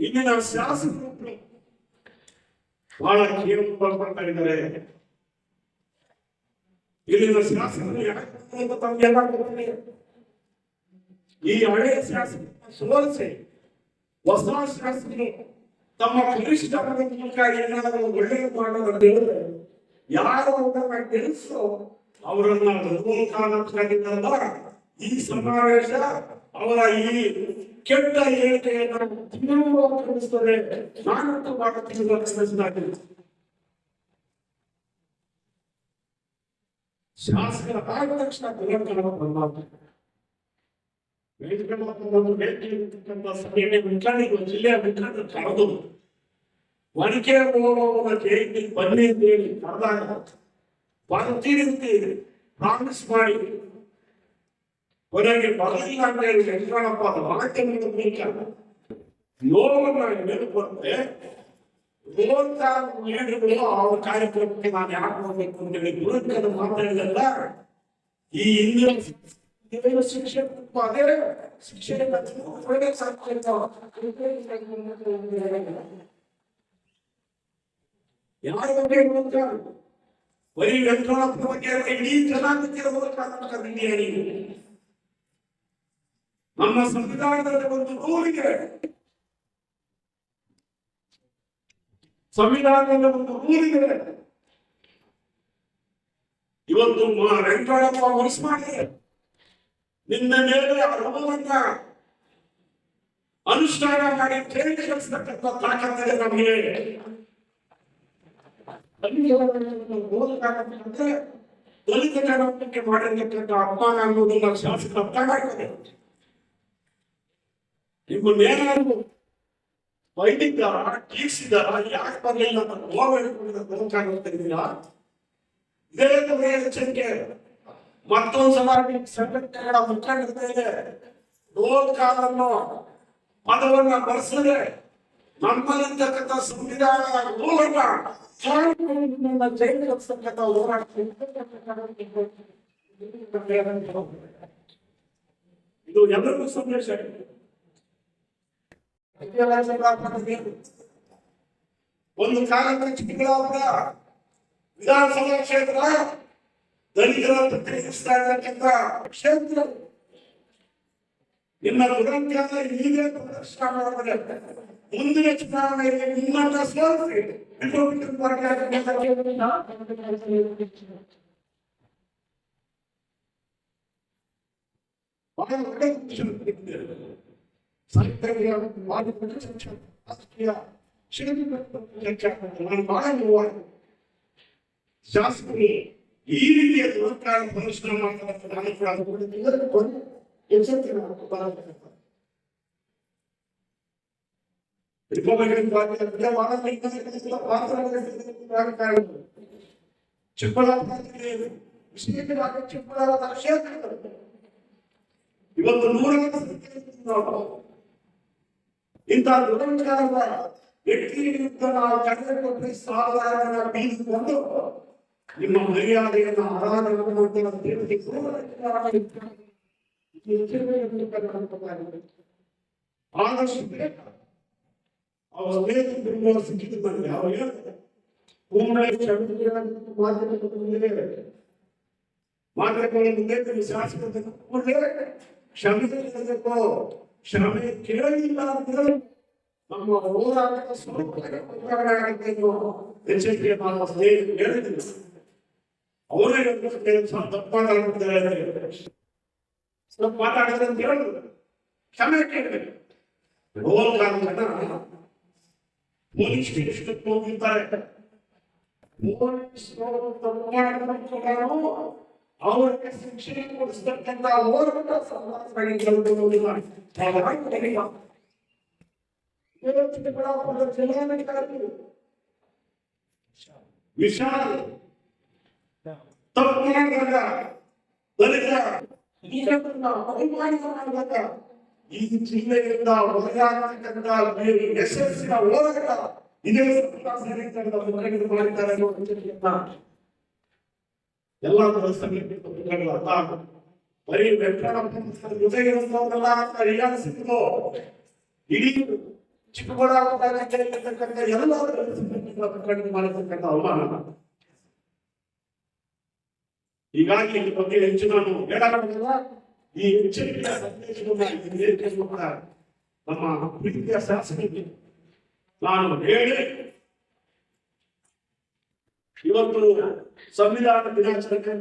ಇಲ್ಲಿನ ಶಾಸಕರು ಬಹಳ ಕೇಳು ಇದ್ದಾರೆ ಇಲ್ಲಿನ ಶಾಸಕರು. ಈ ಹಳೆ ಶಾಸಕರನ್ನ ಸೋಲಿಸಿ ಹೊಸ ಶಾಸಕರು ತಮ್ಮ ಕನಿಷ್ಠ ಮೂಲಕ ಏನಾದರೂ ಒಳ್ಳೆಯ ಮಾಡೋದಂತ ಹೇಳಿದ್ರೆ ಯಾರು ಅವರನ್ನ ಅವರನ್ನ ಈ ಸಮಾವೇಶ ಅವರ ಈ ಕೆಟ್ಟ ಹೇಳಿಕೆಯನ್ನು ತೀವ್ರಗೊಳಿಸುತ್ತದೆ ನಾನಂತೂ ಮಾಡುತ್ತಿರುವ ಕನಸಿನಾಗಿದೆ ಶಾಸಕರ ಆದ ತಕ್ಷಣ ತೆಗೆದುಕೊಳ್ಳುವ ಬಂದ ವೇದಿಕೆಗಳನ್ನು ಭೇಟಿ ಇರ್ತಕ್ಕಂಥ ಸಭೆಗೆ ಮುಖಂಡರು ಜಿಲ್ಲೆಯ ಮುಖಂಡರು ಕರೆದು ಒನಕೆ ಹೋಗುವ ಜಯಂತಿ ಬನ್ನಿ ಅಂತ ಹೇಳಿ ಕರೆದಾಗ ಬರ್ತೀರಿ ಅಂತ ಪ್ರಾಮಿಸ್ ಮಾಡಿ ಕೊನೆಗೆ ಬರಲಿಲ್ಲ ಅಂತ ಹೇಳಿ ವೆಂಕಟಪ್ಪ ಮೂಲಕ ನೋವನ್ನ ನೆನಪುತ್ತೆ ರೋಗ ಹೇಳಿದ್ರು ಅವ್ರ ಕಾರ್ಯಕ್ರಮಕ್ಕೆ ನಾನು ಯಾಕೆ ಹೋಗ್ಬೇಕು ಅಂತ ಹೇಳಿ ಗುರುಕನ್ನು ಮಾತಾಡಿದಲ್ಲ ಈ ಹಿಂದಿನ ಶಿಕ್ಷೆ ಅದೇ ಶಿಕ್ಷೆ ಯಾರ ಬಗ್ಗೆ ಬರೀ ವೆಂಕಟಪ್ಪ ಬಗ್ಗೆ ಇಡೀ ಜನಾಂಗಕ್ಕೆ ಮೂಲಕ ನಮ್ಮ ಸಂವಿಧಾನದಲ್ಲಿ ಒಂದು ರೂಲಿಗೆ ಸಂವಿಧಾನದಲ್ಲಿ ಒಂದು ರೂಲಿಗೆ ಇವತ್ತು ವೆಂಕಟಪ್ಪ ವರ್ಷ ಮಾಡಿ ನಿನ್ನ ಮೇಲೆ ಆ ಅನುಷ್ಠಾನ ಮಾಡಿ ಕೇಳಿಸ್ತಕ್ಕಂಥ ತಾಕತ್ತಿದೆ ನಮಗೆ ದಲಿತ ಜನಾಂಗಕ್ಕೆ ಮಾಡಿರ್ತಕ್ಕಂಥ ಅಪಮಾನ ಅನ್ನೋದನ್ನ ಅರ್ಥ ಮಾಡ್ತಾರೆ ನಿಮ್ಮನ್ನೇನಾದ್ರು ಬೈದಿದ್ದಾರ ಟೀಸಿದಾರ ಯಾಕೆ ಬರಲಿಲ್ಲ ಹೇಳ್ಕೊಂಡಿದ್ದೀರಾ ಇದೇ ನಮಗೆ ಎಚ್ಚರಿಕೆ. ಮತ್ತೊಂದ್ಸಲ ಸಂಘಟನೆಗಳ ಮುಖಂಡತೆ ರೋಲ್ ಕಾಲನ್ನು ಪದವನ್ನ ಬಳಸಿದ್ರೆ ನಮ್ಮಲ್ಲಿರ್ತಕ್ಕಂಥ ಸಂವಿಧಾನ ಮೂಲಕ ಜೈಲಿಗೆ ಹಾಕ್ಸ್ತಕ್ಕಂಥ ಹೋರಾಟ ಇದು ಎಲ್ಲರಿಗೂ ಸಂದೇಶ. ಒಂದು ಕಾಲದಲ್ಲಿ ಚಿಕ್ಕಬಳ್ಳಾಪುರ ವಿಧಾನಸಭಾ ಕ್ಷೇತ್ರ, ದಲಿತರ ಪ್ರತಿನಿಧಿಸ್ತಾ ಇರತಕ್ಕಂತ ಕ್ಷೇತ್ರ. ನಿಮ್ಮ ದುರಂತ ಹೀಗೆ ಪ್ರದರ್ಶನ ಮಾಡಿದ್ರೆ ಮುಂದಿನ ಚುನಾವಣೆಯಲ್ಲಿ ನಿಮ್ಮನ್ನ ಸೋಲಿಸಿ. ರಿಪಬ್ಲಿಕನ್ ಶಾಸಕರು ಈ ರೀತಿಯ ದುರ್ಕಾರ ಪ್ರದರ್ಶನ ಮಾಡ್ತಾರೆ ನಾನು ಕೂಡ ಅಂದ್ಕೊಂಡಿದ್ದೀನಿ. ಎಲ್ಲರಿಗೂ ಒಂದು ಎಚ್ಚರಿಕೆ ಮಾಡಬೇಕು ಬರಬೇಕು. ರಿಪಬ್ಲಿಕನ್ ಪಾರ್ಟಿ ಅಂತ ಬಹಳ ರೈತರಿಗೆ ಪಾತ್ರ ವಹಿಸಿದ್ದಾರೆ. ಚಿಕ್ಕಬಳ್ಳಾಪುರದಲ್ಲಿ ವಿಶೇಷವಾಗಿ ಚಿಕ್ಕಬಳ್ಳಾಪುರ ಕ್ಷೇತ್ರದಲ್ಲಿ ಇವತ್ತು ನೂರಾರು ಸಂಖ್ಯೆಯಲ್ಲಿ ಇಂಥ ದುರಂಕಾರದ ವ್ಯಕ್ತಿಯಿಂದ ನಾವು ಕಡಿಮೆ ಕೊಟ್ಟು ಸಾಧಾರಣ ಬೀಸಿಕೊಂಡು ನಿಮ್ಮ ಮರ್ಯಾದೆಯನ್ನು ಆರಾಧನೆ ಆದಷ್ಟು ಬೇಗ ಅವರ ಸ್ನೇಹಿತರು ಸಿಕ್ಕಿದ್ದು ನನಗೆ ಅವ್ರು ಹೇಳ್ತಾರೆ ಮಾತುಗಳ ಮುಂದೆ ಶಾಸಕರ ಕೂಡಲೇ ಕ್ಷಮೆ ಕೇಳಲಿಲ್ಲ ಅಂದ್ರೆ ನಮ್ಮ ಹೋರಾಟದ ಎಚ್ಚರಿಕೆ ಮಾಡುವ ಸ್ನೇಹಿತರು ಹೇಳಿದ್ರು. ಅವರೇ ಕೆಲಸ ತಪ್ಪು ಮಾತಾಡ್ತಿದ್ದಾರೆ ಸ್ವಲ್ಪ ಮಾತಾಡಿದ್ರೆ ಅಂತ ಹೇಳಿದ್ರು ಕ್ಷಮೆ ಕೇಳಬೇಕು ರೋಲ್ ಕಾರಣನ ಪೊಲೀಸ್ ಸ್ಟೇಷನ್ ಹೋಗಿರ್ತಾರೆ ಪೊಲೀಸ್ ತಪ್ಪು ಅವರಿಗೆ ಶಿಕ್ಷೆ ಕೊಡಿಸ್ತಕ್ಕಂಥ ಹೋರಾಟ ಸಮಾಜಗಳಿಲ್ಲ ವಿಶಾಲ್ ತಪ್ಪು ಮಾಡಿದಾಗ ದಲಿತ ಇದನ್ನ ಅಭಿಮಾನಿಗಳಾದಾಗ ಈ ಜಿಲ್ಲೆಯಿಂದ ಹೊರಗಾಗತಕ್ಕಂಥ ಯಶಸ್ಸಿನ ಹೋರಾಟ ಇದೇ ಸರ್ಕಾರ ಸೈನಿಕರಿಂದ ಮುಖಂಡರು ಮಾಡಿದ್ದಾರೆ ಅನ್ನೋ ಎಚ್ಚರಿಕೆಯನ್ನ ಎಲ್ಲ ಅರ್ಥ ಆಗುತ್ತೆ ಬರೀ ಇರುವಂತವ್ರಲ್ಲ ಅಂತ ಹೀಯಾಳಿಸಿದ್ರು ಇಡೀ ಚಿಕ್ಕಬಳ್ಳಾಪುರ ಎಲ್ಲರೂ ಕಡಿಮೆ ಮಾಡಿರ್ತಕ್ಕಂಥ ಅವಮಾನ ಹೀಗಾಗಿ ಈ ಬಗ್ಗೆ ಹೆಚ್ಚು ನಾನು ಹೇಳಲ್ಲ ಈ ಎಚ್ಚರಿಕೆಯ ಸಂದೇಶವನ್ನು ಕೂಡ ನಮ್ಮ ಪ್ರೀತಿಯ ಶಾಸಕರಿಗೆ ನಾನು ಹೇಳಿ ಇವತ್ತು ಸಂವಿಧಾನ ದಿನಾಚರಣೆ